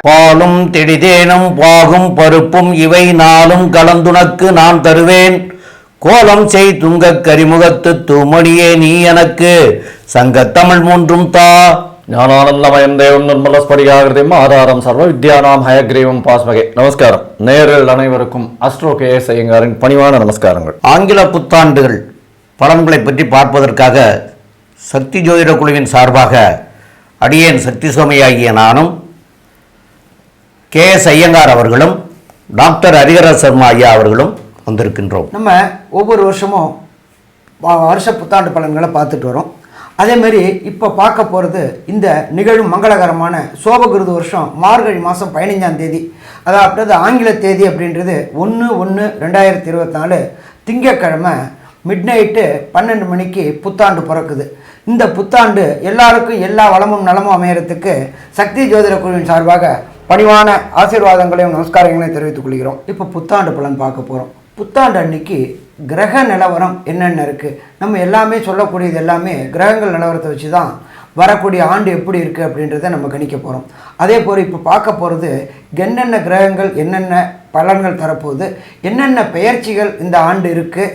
பாலும் திடிதேனும் பாகும் பருப்பும் இவை நாளும் கலந்துனக்கு நான் தருவேன். கோலம் செய் துங்கக் கரிமுகத்து தூமணியே நீ எனக்கு. சங்கத்தமிழ் மூன்றும் தா. ஞானானந்தமயம் தேவம் நிர்மலஸ்படிகாகிருதியும் ஆதாரம் சர்வ வித்யானாம் ஹயக்ரீவம் பாஸ்மகே. நமஸ்காரம். நேரில் அனைவருக்கும் அஸ்ட்ரோ கே எஸ் ஐயங்காரின் பணிவான நமஸ்காரங்கள். ஆங்கில புத்தாண்டுகள் பலன்களை பற்றி பார்ப்பதற்காக சக்தி ஜோதிட குழுவின் சார்பாக அடியேன் சக்தி சோமையாகிய நானும் கே எஸ் ஐயங்கார் அவர்களும் டாக்டர் ஹரிகர சர்மா ஐயா அவர்களும் வந்திருக்கின்றோம். நம்ம ஒவ்வொரு வருஷமும் வருஷ புத்தாண்டு பலன்களை பார்த்துட்டு வரோம். அதேமாரி இப்போ பார்க்க போகிறது இந்த நிகழும் மங்களகரமான சோபகிருது வருஷம் மார்கழி மாதம் பதினைஞ்சாம் தேதி. அதாவது ஆங்கில தேதி அப்படின்றது ஒன்று ஒன்று ரெண்டாயிரத்தி இருபத்தி நாலு திங்கக்கிழமை மிட் நைட்டு பன்னெண்டு மணிக்கு புத்தாண்டு பிறக்குது. இந்த புத்தாண்டு எல்லாருக்கும் எல்லா வளமும் நலமும் அமையறதுக்கு சக்தி ஜோதிட குழுவின் சார்பாக பணிவான ஆசீர்வாதங்களையும் நமஸ்காரங்களையும் தெரிவித்துக் கொள்கிறோம். இப்போ புத்தாண்டு பலன் பார்க்க போகிறோம் புத்தாண்டு அன்னைக்கு கிரக நிலவரம் என்னென்ன இருக்குது நம்ம எல்லாமே சொல்லக்கூடியது எல்லாமே கிரகங்கள் நிலவரத்தை வச்சு தான் வரக்கூடிய ஆண்டு எப்படி இருக்குது அப்படின்றத நம்ம கணிக்க போகிறோம் அதே போல் இப்போ பார்க்க போகிறது என்னென்ன கிரகங்கள் என்னென்ன பலன்கள் தரப்போகுது என்னென்ன பெயர்ச்சிகள் இந்த ஆண்டு இருக்குது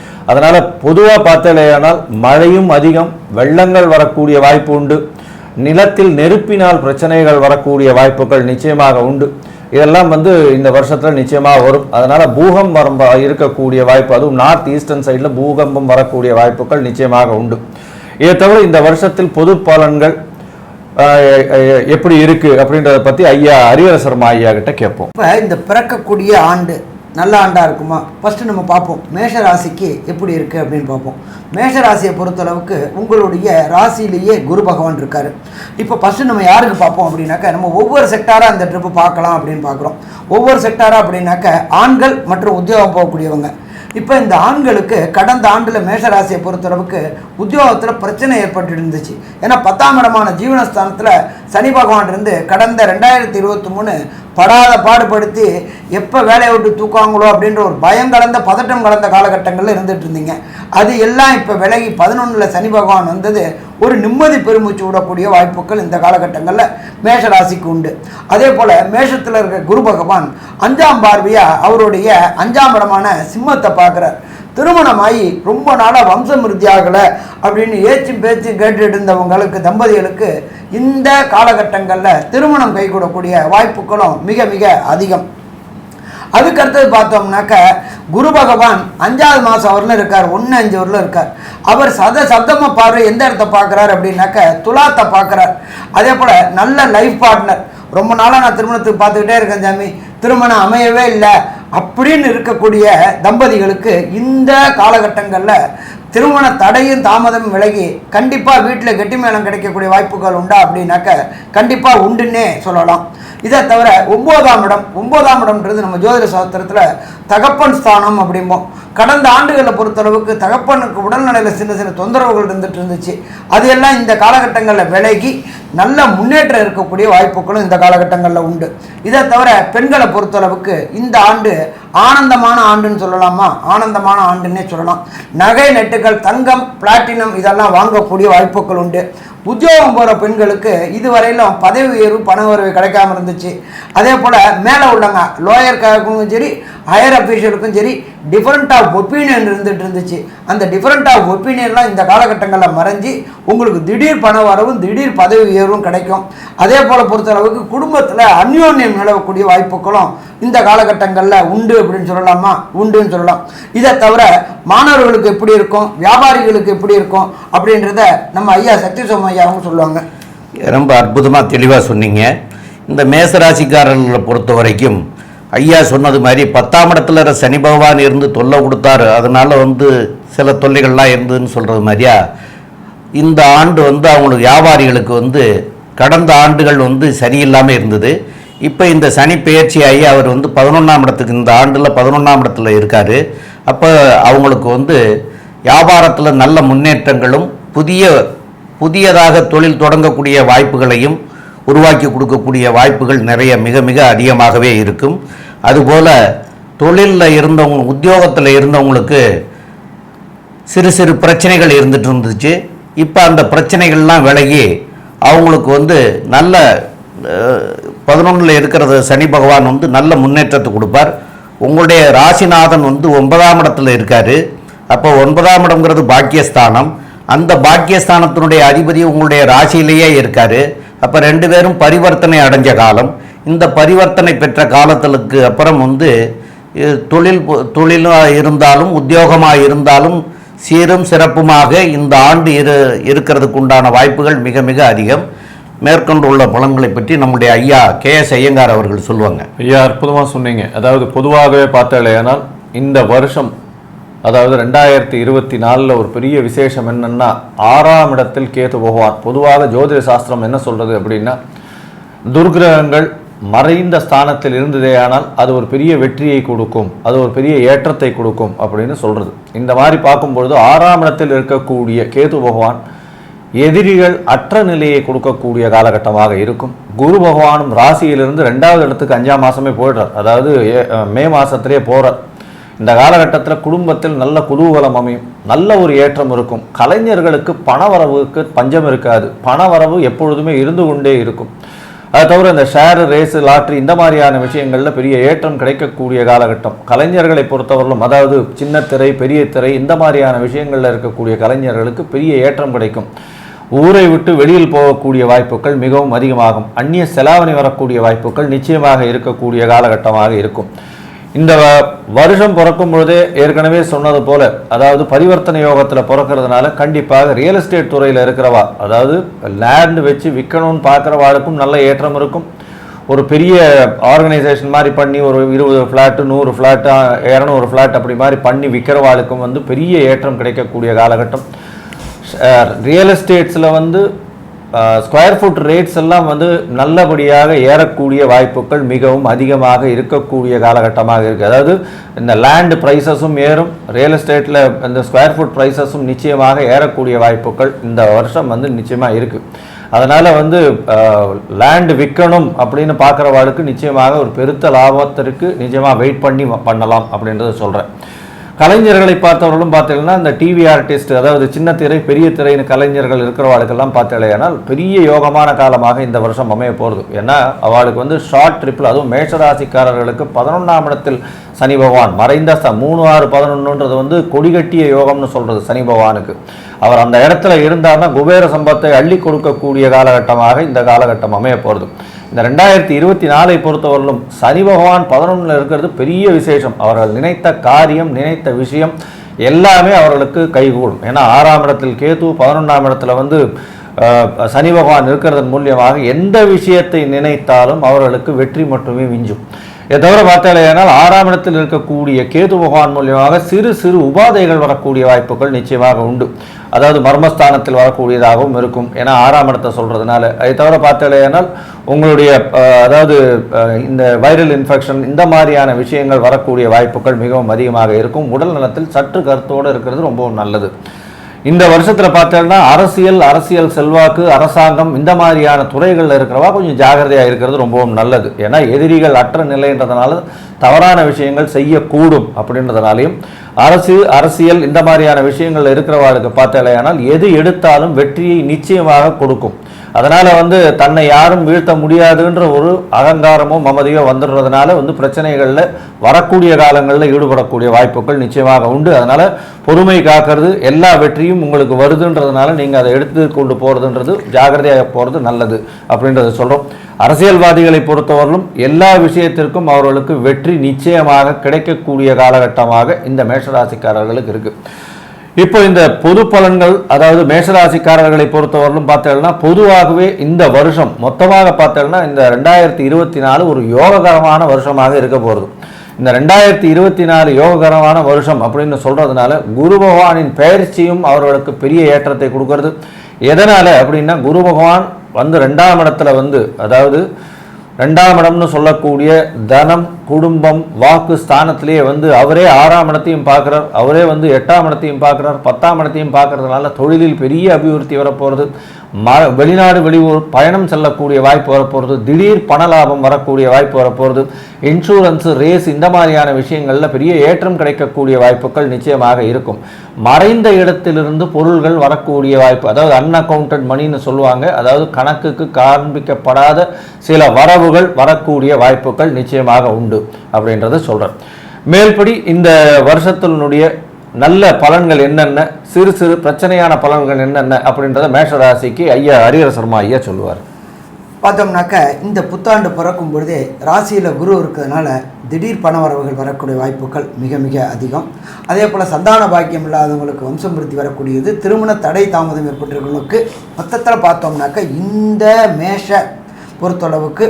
அதனால் பொதுவாக பார்த்தலையானால் மழையும் அதிகம் வெள்ளங்கள் வரக்கூடிய வாய்ப்பு உண்டு. நிலத்தில் நெருப்பினால் பிரச்சனைகள் வரக்கூடிய வாய்ப்புகள் நிச்சயமாக உண்டு. இதெல்லாம் வந்து இந்த வருஷத்தில் நிச்சயமாக வரும். அதனால் பூகம்பரம் இருக்கக்கூடிய வாய்ப்பு அதுவும் நார்த் ஈஸ்டர்ன் சைடில் பூகம்பம் வரக்கூடிய வாய்ப்புகள் நிச்சயமாக உண்டு. இதை தவிர இந்த வருஷத்தில் பொது பலன்கள் எப்படி இருக்கு அப்படின்றத பத்தி ஐயா ஹரிஹரசர்மா ஐயா கிட்ட கேட்போம். இப்போ இந்த பிறக்கக்கூடிய ஆண்டு நல்ல ஆண்டாக இருக்குமா? ஃபஸ்ட்டு நம்ம பார்ப்போம் மேஷ ராசிக்கு எப்படி இருக்குது அப்படின்னு பார்ப்போம். மேஷ ராசியை பொறுத்தளவுக்கு உங்களுடைய ராசியிலேயே குரு பகவான் இருக்கார். இப்போ ஃபஸ்ட்டு நம்ம யாருக்கு பார்ப்போம் அப்படின்னாக்க நம்ம ஒவ்வொரு செக்டாராக அந்த ட்ரிப்பு பார்க்கலாம் அப்படின்னு பார்க்குறோம். ஒவ்வொரு செக்டாராக அப்படின்னாக்க ஆண்கள் மற்றும் உத்தியோகம் போகக்கூடியவங்க. இப்போ இந்த ஆண்களுக்கு கடந்த ஆண்டில் மேஷராசியை பொறுத்தளவுக்கு உத்தியோகத்தில் பிரச்சனை ஏற்பட்டு இருந்துச்சு ஏன்னா பத்தாம் இடமான ஜீவனஸ்தானத்தில் சனி பகவான் இருந்து கடந்த ரெண்டாயிரத்தி இருபத்தி மூணு படாத பாடுபடுத்தி எப்போ வேலையை விட்டு தூக்குவாங்களோ அப்படின்ற ஒரு பயம் கலந்த பதட்டம் கலந்த காலகட்டங்களில் இருந்துகிட்டு இருந்தீங்க. அது எல்லாம் இப்போ விலகி பதினொன்றில் சனி பகவான் வந்தது ஒரு நிம்மதி பெருமூச்சு விடக்கூடிய வாய்ப்புகள் இந்த காலகட்டங்களில் மேஷ ராசிக்கு உண்டு. அதே போல் மேஷத்தில் இருக்க குரு பகவான் அஞ்சாம் பார்வையாக அவருடைய அஞ்சாம் இடமான சிம்மத்தை பார்க்குறார். திருமணமாகி ரொம்ப நாளாக வம்சம் ஆகலை அப்படின்னு ஏச்சும் பேச்சும் கேட்டுட்டு இருந்தவங்களுக்கு தம்பதிகளுக்கு இந்த காலகட்டங்களில் திருமணம் கைகூடக்கூடிய வாய்ப்புகளும் மிக மிக அதிகம். அதுக்கு அடுத்தது பார்த்தோம்னாக்க குரு பகவான் அஞ்சாவது மாதம் வரலும் இருக்கார் ஒன்று அஞ்சு வரலும் இருக்கார். அவர் சத சப்தம பார்வை எந்த இடத்த பார்க்குறாரு அப்படின்னாக்க துலாத்தை பார்க்குறார். அதே போல் நல்ல லைஃப் பார்ட்னர் ரொம்ப நாளாக நான் திருமணத்துக்கு பார்த்துக்கிட்டே இருக்கேன் சாமி. திருமணம் அமையவே இல்லை. அப்படின்னு இருக்கக்கூடிய தம்பதிகளுக்கு இந்த காலகட்டங்களில் திருமண தடையும் தாமதமும் விலகி கண்டிப்பாக வீட்டில் கெட்டி மேளம் கிடைக்கக்கூடிய வாய்ப்புகள் உண்டா அப்படின்னாக்க கண்டிப்பாக உண்டுன்னே சொல்லலாம். இதை தவிர ஒம்போதாம் இடம் ஒம்போதாம் இடம்ன்றது நம்ம ஜோதிட சாஸ்திரத்தில் தகப்பன் ஸ்தானம் அப்படிம்போம். கடந்த ஆண்டுகளை பொறுத்தளவுக்கு தகப்பனுக்கு உடல்நிலையில் சின்ன சின்ன தொந்தரவுகள் இருந்துட்டு இருந்துச்சு. அது எல்லாம் இந்த காலகட்டங்களில் விலகி நல்ல முன்னேற்றம் இருக்கக்கூடிய வாய்ப்புகளும் இந்த காலகட்டங்களில் உண்டு. இதை தவிர பெண்களை பொறுத்தளவுக்கு இந்த ஆண்டு ஆனந்தமான ஆண்டுன்னு சொல்லலாமா? ஆனந்தமான ஆண்டுன்னே சொல்லலாம். நகை நெட்டுகள் தங்கம் பிளாட்டினம் இதெல்லாம் வாங்கக்கூடிய வாய்ப்புகள் உண்டு. உத்தியோகம் போகிற பெண்களுக்கு இதுவரையிலும் பதவி உயர்வு பண உயர்வு கிடைக்காம இருந்துச்சு. அதே போல் மேலே உள்ளவங்க லோயருக்கும் சரி ஹையர் அஃபீஷியலுக்கும் சரி டிஃப்ரெண்ட் ஆஃப் ஒப்பீனியன் இருந்துகிட்டு இருந்துச்சு. அந்த டிஃப்ரெண்ட் ஆஃப் ஒப்பீனியன்லாம் இந்த காலகட்டங்களில் மறைஞ்சி உங்களுக்கு திடீர் பண வரவும் திடீர் பதவி உயர்வும் கிடைக்கும். அதே போல் பொறுத்தளவுக்கு குடும்பத்தில் அந்யோன்யம் நிலவக்கூடிய வாய்ப்புகளும் இந்த காலகட்டங்களில் உண்டு அப்படின்னு சொல்லலாமா? உண்டுன்னு சொல்லலாம். இதை தவிர மாணவர்களுக்கு எப்படி இருக்கும் வியாபாரிகளுக்கு எப்படி இருக்கும் அப்படின்றத நம்ம ஐயா சக்தி ஐயாவும் சொல்லுவாங்க. ரொம்ப அற்புதமாக தெளிவாக சொன்னீங்க. இந்த மேசராசிக்காரர்களை பொறுத்த வரைக்கும் ஐயா சொன்னது மாதிரி பத்தாம் இடத்துல சனி பகவான் இருந்து தொல்லை கொடுத்தாரு. அதனால வந்து சில தொல்லைகள்லாம் இருந்ததுன்னு சொல்கிறது மாதிரியா? இந்த ஆண்டு வந்து அவங்களுக்கு வியாபாரிகளுக்கு வந்து கடந்த ஆண்டுகள் வந்து சரியில்லாமல் இருந்தது. இப்போ இந்த சனி பெயர்ச்சியாகி அவர் வந்து பதினொன்றாம் இடத்துக்கு இந்த ஆண்டில் பதினொன்றாம் இடத்துல இருக்கார். அப்போ அவங்களுக்கு வந்து வியாபாரத்தில் நல்ல முன்னேற்றங்களும் புதிய புதியதாக தொழில் தொடங்கக்கூடிய வாய்ப்புகளையும் உருவாக்கி கொடுக்கக்கூடிய வாய்ப்புகள் நிறைய மிக மிக அதிகமாகவே இருக்கும். அதுபோல் தொழிலில் இருந்தவங்க உத்தியோகத்தில் இருந்தவங்களுக்கு சிறு சிறு பிரச்சனைகள் இருந்துட்டு இருந்துச்சு. இப்போ அந்த பிரச்சனைகள்லாம் விலகி அவங்களுக்கு வந்து நல்ல பதினொன்றில் இருக்கிறது சனி பகவான் வந்து நல்ல முன்னேற்றத்தை கொடுப்பார். உங்களுடைய ராசிநாதன் வந்து ஒன்பதாம் இடத்துல இருக்கார். அப்போ ஒன்பதாம் இடம்ங்கிறது பாக்கியஸ்தானம். அந்த பாக்கியஸ்தானத்தினுடைய அதிபதி உங்களுடைய ராசியிலேயே இருக்கார். அப்போ ரெண்டு பேரும் பரிவர்த்தனை அடைஞ்ச காலம். இந்த பரிவர்த்தனை பெற்ற காலத்திற்கு அப்புறம் வந்து தொழில் தொழிலாக இருந்தாலும் உத்தியோகமாக இருந்தாலும் சீரும் சிறப்புமாக இந்த ஆண்டு இரு இருக்கிறதுக்கு உண்டான வாய்ப்புகள் மிக மிக அதிகம். மேற்கொண்டு உள்ள பலன்களை பற்றி நம்முடைய ஐயா கே எஸ் ஐயங்கார் அவர்கள் சொல்லுவாங்க. ஐயா அற்புதமாக சொன்னீங்க. அதாவது பொதுவாகவே பார்த்தாலேயானால் இந்த வருஷம் அதாவது ரெண்டாயிரத்தி இருபத்தி நாலில் ஒரு பெரிய விசேஷம் என்னென்னா ஆறாம் இடத்தில் கேது பகவான் பொதுவாக ஜோதிட சாஸ்திரம் என்ன சொல்கிறது அப்படின்னா துர்கிரகங்கள் மறைந்த ஸ்தானத்தில் இருந்ததேயானால் அது ஒரு பெரிய வெற்றியை கொடுக்கும் அது ஒரு பெரிய ஏற்றத்தை கொடுக்கும் அப்படின்னு சொல்கிறது இந்த மாதிரி பார்க்கும்பொழுது ஆறாம் இடத்தில் இருக்கக்கூடிய கேது பகவான் எதிரிகள் அற்ற நிலையை கொடுக்கக்கூடிய காலகட்டமாக இருக்கும். குரு பகவானும் ராசியிலிருந்து ரெண்டாவது இடத்துக்கு அஞ்சாம் மாதமே போயிடுறார். அதாவது ஏ- மே மாதத்திலே போகிறார் இந்த காலகட்டத்தில் குடும்பத்தில் நல்ல குதூகலம் அமையும் நல்ல ஒரு ஏற்றம் இருக்கும். கலைஞர்களுக்கு பணவரவுக்கு பஞ்சம் இருக்காது. பணவரவு எப்பொழுதுமே இருந்து கொண்டே இருக்கும். அது தவிர இந்த ஷேர் ரேஸு லாட்ரி இந்த மாதிரியான விஷயங்களில் பெரிய ஏற்றம் கிடைக்கக்கூடிய காலகட்டம். கலைஞர்களை பொறுத்தவரையிலும் அதாவது சின்ன திரை பெரிய திரை இந்த மாதிரியான விஷயங்களில் இருக்கக்கூடிய கலைஞர்களுக்கு பெரிய ஏற்றம் கிடைக்கும். ஊரை விட்டு வெளியில் போகக்கூடிய வாய்ப்புகள் மிகவும் அதிகமாகும். அந்நிய செலாவணி வரக்கூடிய வாய்ப்புகள் நிச்சயமாக இருக்கக்கூடிய காலகட்டமாக இருக்கும். இந்த வ- வருஷம் பிறக்கும் பொழுதே ஏற்கனவே சொன்னது போல அதாவது பரிவர்த்தனை யோகத்தில் பிறக்கிறதுனால கண்டிப்பாக ரியல் எஸ்டேட் துறையில் இருக்கிறவா அதாவது லேண்ட் வச்சு விற்கணும்னு பார்க்குறவாளுக்கும் நல்ல ஏற்றம் இருக்கும். ஒரு பெரிய ஆர்கனைசேஷன் மாதிரி பண்ணி ஒரு இருபது ஃப்ளாட்டு நூறு ஃப்ளாட்டு இரநூறு ஃப்ளாட் அப்படி மாதிரி பண்ணி விற்கிறவாளுக்கும் வந்து பெரிய ஏற்றம் கிடைக்கக்கூடிய காலகட்டம். ரியல் எஸ்டேட்ஸில் வந்து ஸ்கொயர் ஃபுட் ரேட்ஸ் எல்லாம் வந்து நல்லபடியாக ஏறக்கூடிய வாய்ப்புகள் மிகவும் அதிகமாக இருக்கக்கூடிய காலகட்டமாக இருக்குது அதாவது இந்த லேண்டு ப்ரைஸஸும் ஏறும். ரியல் எஸ்டேட்டில் இந்த ஸ்கொயர் ஃபுட் ப்ரைஸஸும் நிச்சயமாக ஏறக்கூடிய வாய்ப்புகள் இந்த வருஷம் வந்து நிச்சயமாக இருக்குது அதனால் வந்து லேண்டு விற்கணும் அப்படின்னு பார்க்குறவாளுக்கு நிச்சயமாக ஒரு பெருத்த லாபத்திற்கு நிச்சயமாக வெயிட் பண்ணி பண்ணலாம் அப்படின்றத சொல்கிறேன் கலைஞர்களை பார்த்தவர்களும் பார்த்தீங்கன்னா இந்த டிவி ஆர்டிஸ்ட் அதாவது சின்ன திரை பெரிய திரைன்னு கலைஞர்கள் இருக்கிறவாளுக்கெல்லாம் பார்த்தீங்கன்னா பெரிய யோகமான காலமாக இந்த வருஷம் அமைய போகிறது ஏன்னா அவளுக்கு வந்து ஷார்ட் ட்ரிப்பில் அதுவும் மேஷராசிக்காரர்களுக்கு பதினொன்றாம் இடத்தில் சனி பகவான். மறைந்த ச மூணு ஆறு பதினொன்றுன்றது வந்து கொடிகட்டிய யோகம்னு சொல்கிறது சனி பகவானுக்கு. அவர் அந்த இடத்துல இருந்தார்னா குபேர சம்பத்தை அள்ளி கொடுக்கக்கூடிய காலகட்டமாக இந்த காலகட்டம் அமைய போகிறது இந்த ரெண்டாயிரத்தி இருபத்தி நாலை பொறுத்தவரையிலும் சனி பகவான் பதினொன்றில் இருக்கிறது பெரிய விசேஷம். அவர்கள் நினைத்த காரியம் நினைத்த விஷயம் எல்லாமே அவர்களுக்கு கைகூடும். ஏன்னா ஆறாம் இடத்தில் கேது பதினொன்றாம் இடத்துல வந்து சனி பகவான் இருக்கிறதன் மூலியமாக எந்த விஷயத்தை நினைத்தாலும் அவர்களுக்கு வெற்றி மட்டுமே விஞ்சும் இதை தவிர பார்த்தாலேயானால் ஆறாம் இடத்தில் இருக்கக்கூடிய கேது பகவான் மூலியமாக சிறு சிறு உபாதைகள் வரக்கூடிய வாய்ப்புகள் நிச்சயமாக உண்டு. அதாவது மர்மஸ்தானத்தில் வரக்கூடியதாகவும் இருக்கும் ஏன்னா ஆறாம் இடத்தை சொல்கிறதுனால அதை தவிர பார்த்தாலேயானால் உங்களுடைய அதாவது இந்த வைரல் இன்ஃபெக்ஷன் இந்த மாதிரியான விஷயங்கள் வரக்கூடிய வாய்ப்புகள் மிகவும் அதிகமாக இருக்கும். உடல் நலத்தில் சற்று கருத்தோடு இருக்கிறது ரொம்பவும் நல்லது. இந்த வருஷத்தில் பார்த்தோம்னா அரசியல் அரசியல் செல்வாக்கு அரசாங்கம் இந்த மாதிரியான துறைகளில் இருக்கிறவா கொஞ்சம் ஜாகிரதையாக இருக்கிறது ரொம்பவும் நல்லது. ஏன்னா எதிரிகள் அற்ற நிலைன்றதுனால தவறான விஷயங்கள் செய்யக்கூடும் அப்படின்றதுனாலையும் அரசு அரசியல் இந்த மாதிரியான விஷயங்கள் இருக்கிறவாளுக்கு பார்த்தாலேயானால் எது எடுத்தாலும் வெற்றியை நிச்சயமாக கொடுக்கும். அதனால் வந்து தன்னை யாரும் வீழ்த்த முடியாதுன்ற ஒரு அகங்காரமோ மமதையோ வந்துடுறதுனால வந்து பிரச்சனைகளில் வரக்கூடிய காலங்களில் ஈடுபடக்கூடிய வாய்ப்புகள் நிச்சயமாக உண்டு. அதனால் பொறுமை காக்கிறது எல்லா வெற்றியும் உங்களுக்கு வருதுன்றதுனால நீங்கள் அதை எடுத்து கொண்டு போகிறதுன்றது ஜாகிரதையாக போகிறது நல்லது அப்படின்றத சொல்கிறோம் அரசியல்வாதிகளை பொறுத்தவரையிலும் எல்லா விஷயத்திற்கும் அவர்களுக்கு வெற்றி நிச்சயமாக கிடைக்கக்கூடிய காலகட்டமாக இந்த மேஷராசிக்காரர்களுக்கு இருக்குது இப்போ இந்த பொது பலன்கள் அதாவது மேஷராசிக்காரர்களை பொறுத்தவரையிலும் பார்த்தேன்னா பொதுவாகவே இந்த வருஷம் மொத்தமாக பார்த்தேன்னா இந்த ரெண்டாயிரத்தி இருபத்தி நாலு ஒரு யோககரமான வருஷமாக இருக்க போகிறது இந்த ரெண்டாயிரத்தி இருபத்தி நாலு யோககரமான வருஷம் அப்படின்னு சொல்கிறதுனால குரு பகவானின் பயிற்சியும் அவர்களுக்கு பெரிய ஏற்றத்தை கொடுக்கறது. எதனால் அப்படின்னா குரு பகவான் வந்து ரெண்டாம் இடத்துல வந்து அதாவது ரெண்டாம் இடம்னு சொல்லக்கூடிய தனம் குடும்பம் வாக்கு ஸ்தானத்திலேயே வந்து அவரே ஆறாம் இடத்தையும் பார்க்குறார் அவரே வந்து எட்டாம் இடத்தையும் பார்க்குறார் பத்தாம் இடத்தையும் பார்க்கறதுனால தொழிலில் பெரிய அபிவிருத்தி வரப்போகிறது ம வெளிநாடு வெளியூர் பயணம் செல்லக்கூடிய வாய்ப்பு வரப்போகிறது திடீர் பண லாபம் வரக்கூடிய வாய்ப்பு வரப்போகிறது இன்சூரன்ஸு ரேஸ் இந்த மாதிரியான விஷயங்களில் பெரிய ஏற்றம் கிடைக்கக்கூடிய வாய்ப்புகள் நிச்சயமாக இருக்கும். மறைந்த இடத்திலிருந்து பொருள்கள் வரக்கூடிய வாய்ப்பு அதாவது அன்அக்கவுண்டட் மணின்னு சொல்லுவாங்க அதாவது கணக்குக்கு காண்பிக்கப்படாத சில வரவுகள் வரக்கூடிய வாய்ப்புகள் நிச்சயமாக உண்டு. அப்படின்றத சொல்கிறார் மேல்படி இந்த வருஷத்தினுடைய நல்ல பலன்கள் என்னென்ன சிறு சிறு பிரச்சனையான பலன்கள் என்னென்ன அப்படின்றத மேஷராசிக்கு ஐயா ஹரிஹர சர்மா ஐயா சொல்லுவார். பார்த்தோம்னாக்க இந்த புத்தாண்டு பிறக்கும் பொழுதே ராசியில் குரு இருக்கிறதுனால திடீர் பண வரவுகள் வரக்கூடிய வாய்ப்புகள் மிக மிக அதிகம். அதே போல் சந்தான பாக்கியம் இல்லாதவங்களுக்கு வம்சம்பிருத்தி வரக்கூடியது திருமண தடை தாமதம் ஏற்பட்டிருக்கிறவங்களுக்கு மொத்தத்தில் பார்த்தோம்னாக்க இந்த மேஷ பொறுத்தளவுக்கு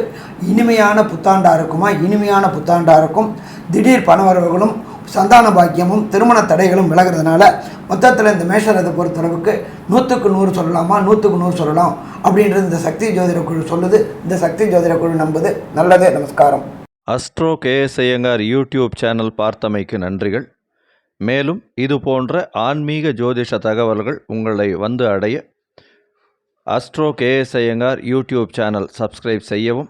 இனிமையான புத்தாண்டாக இருக்குமா? இனிமையான புத்தாண்டாக இருக்கும். திடீர் பணவரவுகளும் சந்தான பாக்கியமும் திருமண தடைகளும் விலகிறதுனால மொத்தத்தில் இந்த மேஷரத்தை பொறுத்தளவுக்கு நூற்றுக்கு நூறு சொல்லலாமா? நூற்றுக்கு நூறு சொல்லலாம். அப்படின்றது இந்த சக்தி ஜோதிட குழு சொல்லுது. இந்த சக்தி ஜோதிட குழு நம்புது. நல்லது. நமஸ்காரம். Astro KS Iyengar YouTube channel பார்த்தமைக்கு நன்றிகள். மேலும் இது போன்ற ஆன்மீக ஜோதிஷ தகவல்கள் உங்களை வந்து அடைய astro KS Iyengar YouTube channel subscribe செய்யவும்